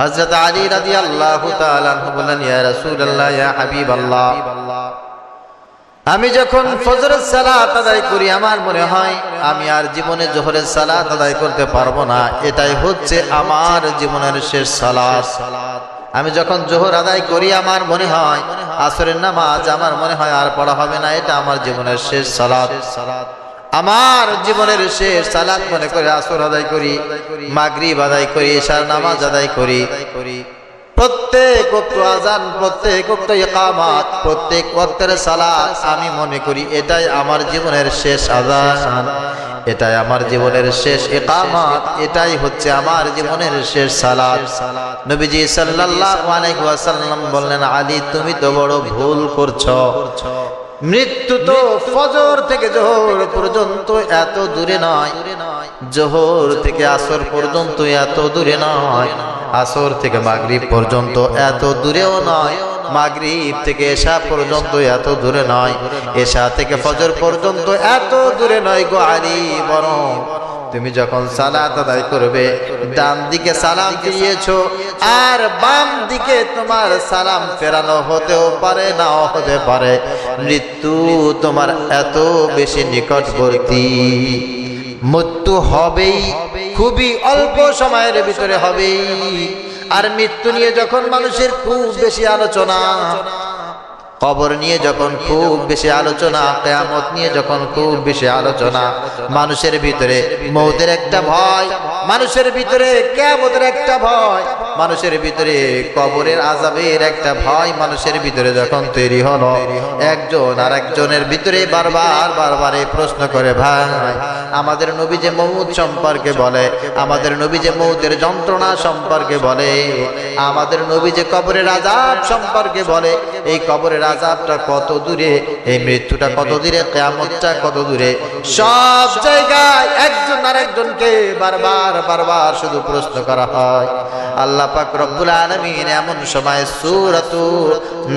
হযরত আলী তাআলা আনহু বললেন, ইয়া রাসূলুল্লাহ, ইয়া হাবিবাল্লাহ। আমি যখন ফজরের সালাত আদায় করি, আমার মনে হয় আমি আর জীবনে জোহরের সালাত আদায় করতে পারব না। এটাই হচ্ছে আমার জীবনের শেষ সালাত। আমি যখন জোহর আদায় করি, আমার মনে হয় আসরের নামাজ আমার মনে হয় আর পড়া হবে না। এটা আমার জীবনের শেষ সালাত। আমার জীবনের শেষ সালাত মনে করে আসর আদায় করি, মাগরিব আদায় করি, এশার নামাজ আদায় করি। প্রত্যেক আজান, প্রত্যেক ইকামাত, প্রত্যেক ওক্তের সালাত আমি মনে করি এটাই আমার জীবনের শেষ আজান, এটাই আমার জীবনের শেষ ইকামাত, এটাই হচ্ছে আমার জীবনের শেষ সালাত। নবীজি সাল্লাল্লাহু আলাইহি বললেন, আলী, তুমি তো বড় ভুল করছ। মৃত্যু তো ফজর থেকে জোহর পর্যন্ত এত দূরে নয়। জোহর থেকে আসর পর্যন্ত এত দূরে নয়। আসর থেকে মাগরিব পর্যন্ত এত দূরেও নয়। মাগরিব থেকে এসা পর্যন্ত এত দূরে নয়। এশা থেকে ফজর পর্যন্ত এত দূরে নয় গো আরি বরং। তুমি যখন সালাত আদায় করবে ডান দিকে সালাম ফিরিয়েছো আর বাম দিকে তোমার সালাম ফেরানো হতেও পারে, নাও হতে পারে। মৃত্যু তোমার এত বেশি নিকটবর্তী। মৃত্যু হবেই, খুবই অল্প সময়ের ভিতরে হবেই। আর মৃত্যু নিয়ে যখন মানুষের খুব বেশি আলোচনা কবর নিয়ে যখন খুব বেশি আলোচনা, কেয়ামত নিয়ে যখন খুব বেশি আলোচনা, মানুষের ভিতরে মৌতের একটা ভয় মানুষের ভিতরে কেয়ামতের একটা ভয়, মানুষের ভিতরে কবরের আজাবের একটা ভয় মানুষের ভিতরে যখন তৈরি হলো, একজন আর একজনের ভিতরে বারবার বারবার এই প্রশ্ন করে, ভাই, আমাদের নবী যে মৌত সম্পর্কে বলে, আমাদের নবী যে মৌতের যন্ত্রণা সম্পর্কে বলে, আমাদের নবী যে কবরের আজাব সম্পর্কে বলে, এই কবরের আজাবটা কত দূরে, এই মৃত্যুটা কত দূরে, কেয়ামতটা কত দূরে? সব জায়গায় একজন আর একজনকে বারবার বারবার শুধু প্রশ্ন করা হয়। আল্লাহ পাক রব্বুল আলমিন এমন সময় সূরাতু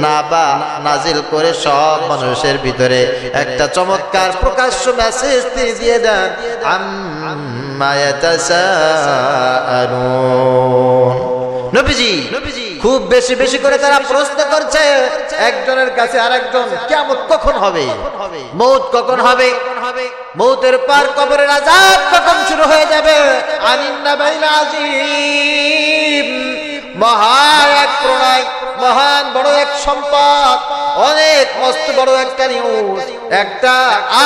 নাবা নাজিল করে সব মানুষের ভিতরে একটা চমৎকার প্রকাশ্য মেসেজ তিনি দিয়ে দেন, আম্মা নবীজি নবীজি খুব বেশি বেশি করে তারা প্রশ্ন করছে, একজনের কাছে আরেকজন, কেমন, কখন হবে? মৌত কখন হবে? মৌতের পার কবরের আজাব কখন শুরু হয়ে যাবে? আনিন্না বাইল আজিম। মহা এক প্রণয়। মহান বড় এক সম্পদ, অনেক মস্ত বড় একটা নিউজ একটা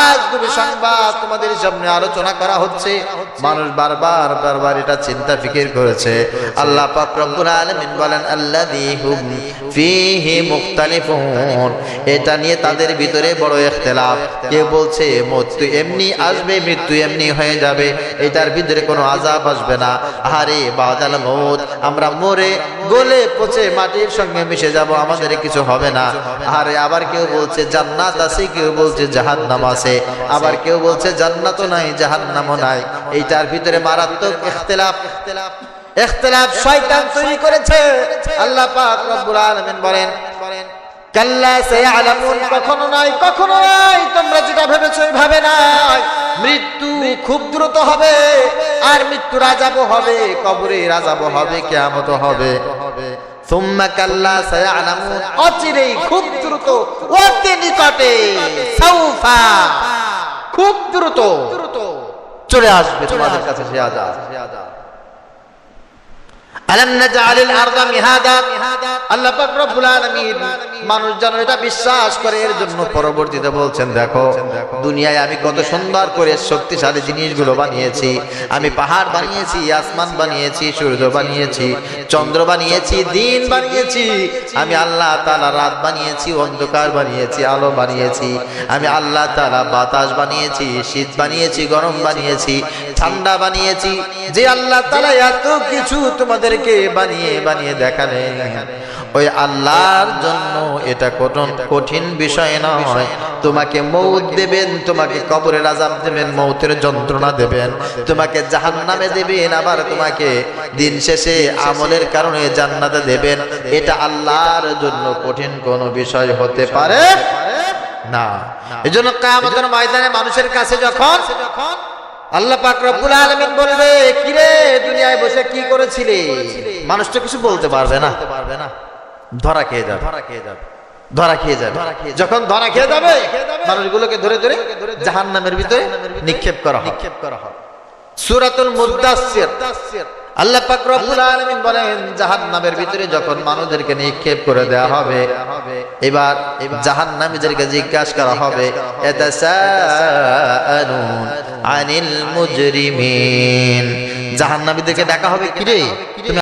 আজগুবি সংবাদ তোমাদের সামনে আলোচনা করা হচ্ছে। মানুষ বারবার বারবার এটা চিন্তা ফিকির করেছে। আল্লাহ পাক রব্বুল আলামিন বলেন আল্লাযীহুম ফীহি মুখতালিফুন। এটা নিয়ে তাদের ভিতরে বড় ইখতিলাফ। কে বলছে, মৃত্যু এমনি আসবে, মৃত্যু এমনি হয়ে যাবে। এটার ভিতরে কোনো আযাব আসবে না। আরে বাদাল মউত আমরা মরে গলে পচে মাটির সঙ্গে মিশে যাব, আমাদের কিছু হবে না। আরে আবার কেউ বলছে, জান্নাত আছে? কেউ বলছে, জাহান্নাম আছে। আবার কেউ বলছে, জান্নাতও নাই, জাহান্নামও নাই। এইটার ভিতরে মারাত্মক ইখতিলাফ। ইখতিলাফ শয়তান তৈরি করেছে। আল্লাহ পাক রব্বুল আলামিন বলেন মৃত্যু খুব দ্রুত হবে, আর মৃত্যু রাজাবো হবে কবরে রাজাবো হবে কিয়ামত হবে। সুম্মা কাল্লা সায়ালামুন অচিরেই খুব দ্রুত অতি নিকটে সাউফা খুব দ্রুত। চলে আসবে তোমাদের কাছে সে আজাদ। আল্লাহ মানুষ যেন এটা বিশ্বাস করে, এর জন্য পরবর্তীতে বলছেন, দেখো, দুনিয়ায় আমি কত সুন্দর করে শক্তিশালী জিনিসগুলো বানিয়েছি। আমি পাহাড় বানিয়েছি, আসমান বানিয়েছি, সূর্য বানিয়েছি, চন্দ্র বানিয়েছি, দিন বানিয়েছি। আমি আল্লাহ তাআলা রাত বানিয়েছি, অন্ধকার বানিয়েছি, আলো বানিয়েছি। আমি আল্লাহ তাআলা বাতাস বানিয়েছি, শীত বানিয়েছি, গরম বানিয়েছি। ঠান্ডা বানিয়েছি। যে আল্লাহ তাআলা এত কিছু তোমাদেরকে বানিয়ে বানিয়ে দেখালেন। ওই আল্লাহর জন্য এটা কঠিন কঠিন বিষয় নয়। তোমাকে মৌত দেবেন, তোমাকে কবরের আজাব দেবেন, মৌতের যন্ত্রণা দেবেন। তোমাকে জাহান্নামে দেবেন, আবার তোমাকে দিন শেষে আমলের কারণে জান্নাতে দেবেন। এটা আল্লাহর জন্য কঠিন কোনো বিষয় হতে পারে না। এই জন্য কায়ামতের ময়দানে মানুষের কাছে যখন যখন আল্লাহ পাক রব্বুল আলামিন বলবে কি রে দুনিয়ায় বসে কি করেছিলে? মানুষ তো কিছু বলতে পারবে না। পারবে না ধরা খেয়ে যাবে। ধরা খেয়ে যাবে। ধরা খেয়ে যাবে যখন ধরা খেয়ে যাবে, মানুষগুলোকে ধরে ধরে জাহান্নামের ভিতরে নিক্ষেপ করা নিক্ষেপ করা হবে। সূরাতুল মুদাসসির। আল্লাহ পাক রব্বুল আলামিন বলেন, জাহান্নামের ভিতরে যখন মানুষদেরকে নিক্ষেপ করে দেওয়া হবে, এবার জাহান্নামীদেরকে জিজ্ঞাসা করা হবে ইয়াতাসাআলুন আনিল মুজরিমিন। জাহান্নাবীদেরকে ডাকা হবে কিরে? তুমি